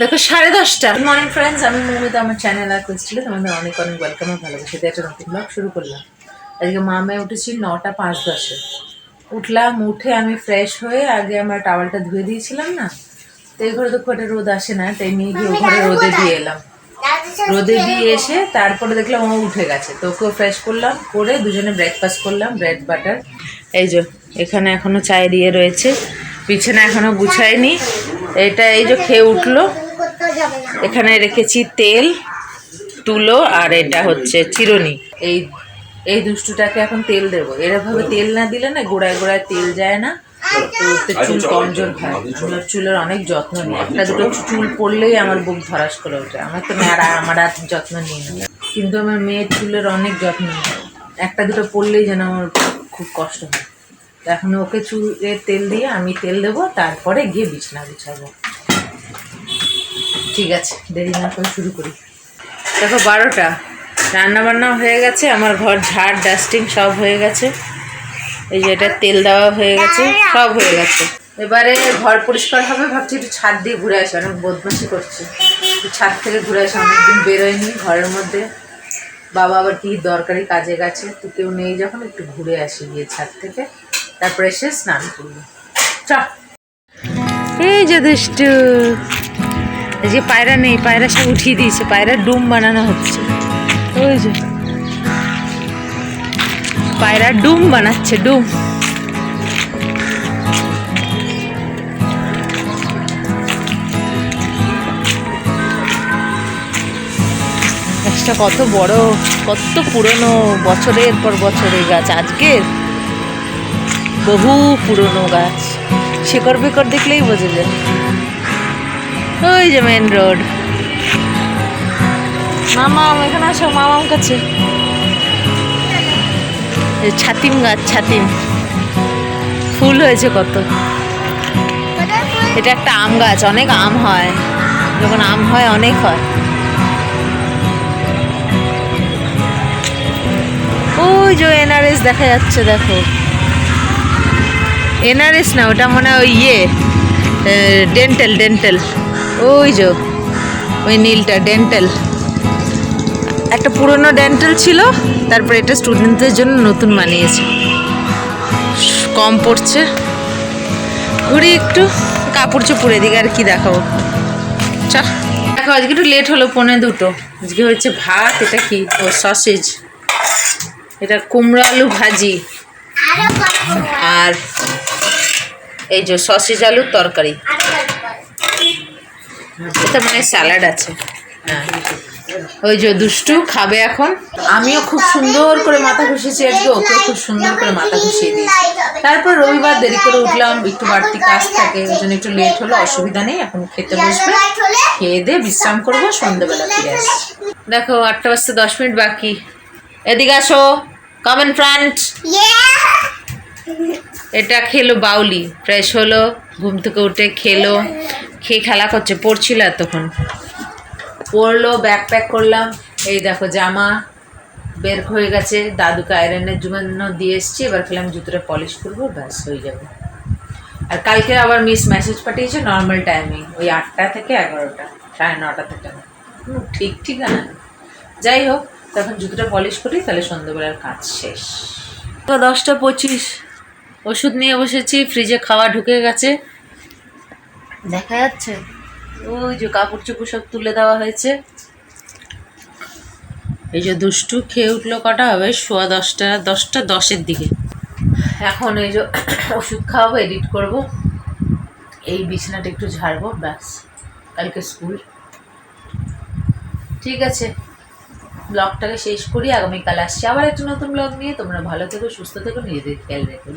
দেখো সাড়ে দশটা। গুড মর্নিং ফ্রেন্ডস আমি মৌমিতা আমার চ্যানেল আর ছিল তোমাদের অনেক অনেক ওয়েলকাম আর ভালোবাসি। দিয়ে একটা নতুন ব্লগ শুরু করলাম। আজকে মামায় উঠেছি নটা পাঁচ দশে। উঠলাম উঠে আমি ফ্রেশ হয়ে আগে আমার টাওয়ালটা ধুয়ে দিয়েছিলাম না? তো এই ঘরে তো খুব একটা রোদ আসে না তাই নিয়ে গিয়ে ঘরে রোদে দিয়ে এলাম। রোদে দিয়ে এসে তারপরে দেখলাম ও উঠে গেছে। তো ওকেও ফ্রেশ করলাম করে দুজনে ব্রেকফাস্ট করলাম ব্রেড বাটার এই যে এখানে এখনও চায় দিয়ে রয়েছে বিছানা এখনও গুছায়নি। এটা এই যে খেয়ে উঠল। এখানে রেখেছি তেল তুলো আর এটা হচ্ছে চিরুনি। এই এই দুষ্টুটাকে এখন তেল দেবো। এরকমভাবে তেল না দিলে না গোড়ায় গোড়ায় তেল যায় না। তো ওতে চুল কমজোর হয়। আমার চুলের অনেক যত্ন নিই। একটা দুটো চুল। পড়লেই আমার বুক ধরাস করে ওঠে। আমার তো আর আমার আর যত্ন নিই না। কিন্তু আমার মেয়ের চুলের অনেক যত্ন নিই। একটা দুটো পড়লেই যেন আমার খুব কষ্ট হয়। তো এখন ওকে চুলে তেল দিয়ে আমি তেল দেবো তারপরে গিয়ে বিছানা বিছাবো ঠিক আছে, দেরি না করে শুরু করি। দেখো বারোটা রান্না বান্না হয়ে গেছে, আমার ঘর ঝাড় ডাস্টিং সব হয়ে গেছে। এই যে এটা তেল দেওয়া হয়ে গেছে, সব হয়ে গেছে। এবারে ঘর পরিষ্কার হবে, ভাবছি একটু ছাদ দিয়ে ঘুরে আসি, অনেক বদমাসি করছি। ছাদ থেকে ঘুরে আসি, অনেকদিন বেরোয়নি ঘরের মধ্যে। বাবা আবার কি দরকারি কাজে গেছে, তো কেউ নেই, যখন একটু ঘুরে আসি গিয়ে ছাদ থেকে। তারপরে এসে স্নান করব। চ। এই যে এই যে পায়রা নেই, পায়রা সব উঠিয়ে দিয়েছে পায়রা ডুম বানানো হচ্ছে। যে। পায়রা ডুম বানাচ্ছে, ডুম। গাছটা কত বড়, কত পুরনো, বছরের পর বছরের গাছ, আজকের। বহু পুরনো গাছ। শিকড় বিকড় দেখলেই বোঝা যায়। ওই যে মেন রোড মামা এখানে আসো মামার কাছে। ছাতিম গাছ ছাতিম। ফুল হয়েছে কত। এটা একটা আম গাছ অনেক আম হয়। যখন আম হয় অনেক হয়। ওই যে এনআরএস দেখা যাচ্ছে দেখো। এনআরএস না ওটা মনে হয় ওই ইয়ে ডেন্টাল ডেন্টাল ওই যে ওই নীলটা ডেন্টাল একটা পুরনো ডেন্টাল ছিল তারপরে এটা স্টুডেন্টদের জন্য নতুন বানিয়েছে। কম পড়ছে। ঘুরি একটু কাপড় চোপড় এদিকে আর কি দেখাবো। চা। দেখো আজকে একটু লেট হলো পনে দুটো। আজকে হচ্ছে ভাত এটা কি? ও সসেজ এটা কুমড়ো আলু ভাজি। আর এই যে সসেজ আলুর তরকারি। এটা মানে স্যালাড আছে। হ্যাঁ। ওই যে দুষ্টু খাবে এখন। আমিও খুব সুন্দর করে মাথা ঘুষিয়েছি আজকে, ওকেও খুব সুন্দর করে মাথা ঘুষিয়ে দিয়েছি। তারপর রবিবার দেরি করে উঠলাম, একটু বাড়তি কাজ থাকে, ওই জন্য একটু লেট হলো, অসুবিধা নেই, এখন খেতে বসবে। খেয়ে দিয়ে বিশ্রাম করব, সন্ধ্যেবেলা ফিরে আসি দেখো, আটটা বাজতে দশ মিনিট বাকি। এদিকে আসো কমন ফ্রন্ট এটা খেলো বাউলি ফ্রেশ হলো, ঘুম থেকে উঠে খেলো, খেয়ে খেলা করছে, পড়ছিল এতক্ষণ। পড়ল ব্যাগ প্যাক করলাম, এই দেখো জামা বের হয়ে গেছে, দাদুকে আয়রনের জন্য দিয়ে এসছি, এবার খেলাম জুতোটা পলিশ করব, ব্যাস হয়ে যাবে। আর কালকে আবার মিস মেসেজ পাঠিয়েছে নর্মাল টাইমিং ওই আটটা থেকে এগারোটা, সাড়ে নটা থেকে। ঠিক ঠিক না যাই হোক, তখন জুতোটা পলিশ করি, তাহলে সন্ধ্যেবেলার কাজ শেষ। দশটা পঁচিশ। ওষুধ নিয়ে বসেছি ফ্রিজে খাওয়া ঢুকে গেছে। দেখা যাচ্ছে। ওই যে কাপড় চোপড় সব তুলে দেওয়া হয়েছে। এই যে দুষ্টু খেয়ে উঠল কটা হবে? সোয়া দশটা দশটা দশের দিকে। এখন এই যে ওষুধ খাওয়াবো এডিট করব। এই বিছানাটা একটু ঝাড়বো, ব্যাস। কালকে স্কুল ঠিক আছে। ব্লগটাকে শেষ করি আগামীকাল আসছি আবার একটা নতুন ব্লগ নিয়ে। তোমরা ভালো থেকো সুস্থ থেকো নিজেদের খেয়াল রেখো.